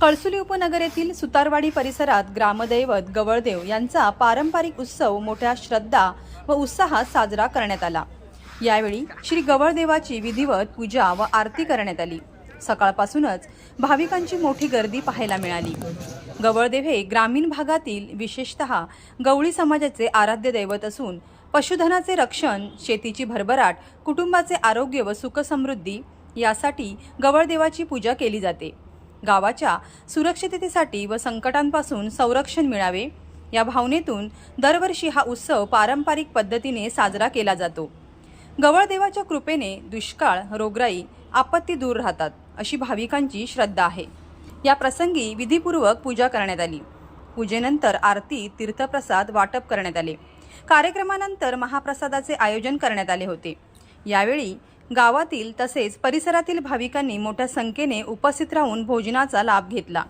कळसुली उपनगर येथील सुतारवाडी परिसरात ग्रामदैवत गवळदेव यांचा पारंपरिक उत्सव मोठ्या श्रद्धा व उत्साहात साजरा करण्यात आला. यावेळी श्री गवळदेवाची विधिवत पूजा व आरती करण्यात आली. सकाळपासूनच भाविकांची मोठी गर्दी पाहायला मिळाली. गवळदेव हे ग्रामीण भागातील विशेषतः गवळी समाजाचे आराध्य दैवत असून पशुधनाचे रक्षण शेतीची भरभराट कुटुंबाचे आरोग्य व सुखसमृद्धी यासाठी गवळदेवाची पूजा केली जाते. गावाच्या सुरक्षिततेसाठी व संकटांपासून संरक्षण मिळावे या भावनेतून दरवर्षी हा उत्सव पारंपरिक पद्धतीने साजरा केला जातो. गवळदेवाच्या कृपेने दुष्काळ रोगराई आपत्ती दूर राहतात अशी भाविकांची श्रद्धा आहे. या प्रसंगी विधीपूर्वक पूजा करण्यात आली. पूजेनंतर आरती तीर्थप्रसाद वाटप करण्यात आले. कार्यक्रमानंतर महाप्रसादाचे आयोजन करण्यात आले होते. यावेळी गावातील तसेच परिसरातील भाविकांनी मोठ्या संख्येने उपस्थित राहून भोजनाचा लाभ घेतला.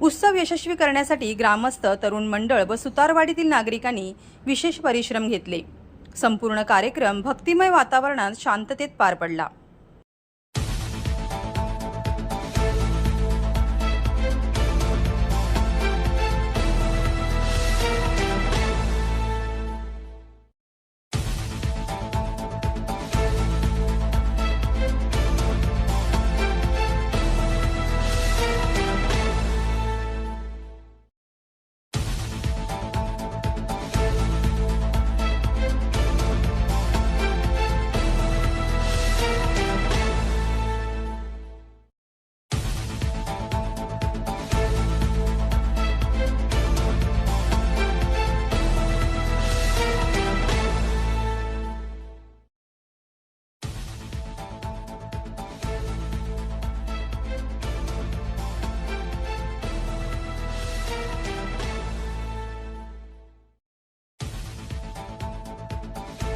उत्सव यशस्वी करण्यासाठी ग्रामस्थ तरुण मंडळ व सुतारवाडीतील नागरिकांनी विशेष परिश्रम घेतले. संपूर्ण कार्यक्रम भक्तिमय वातावरणात शांततेत पार पडला.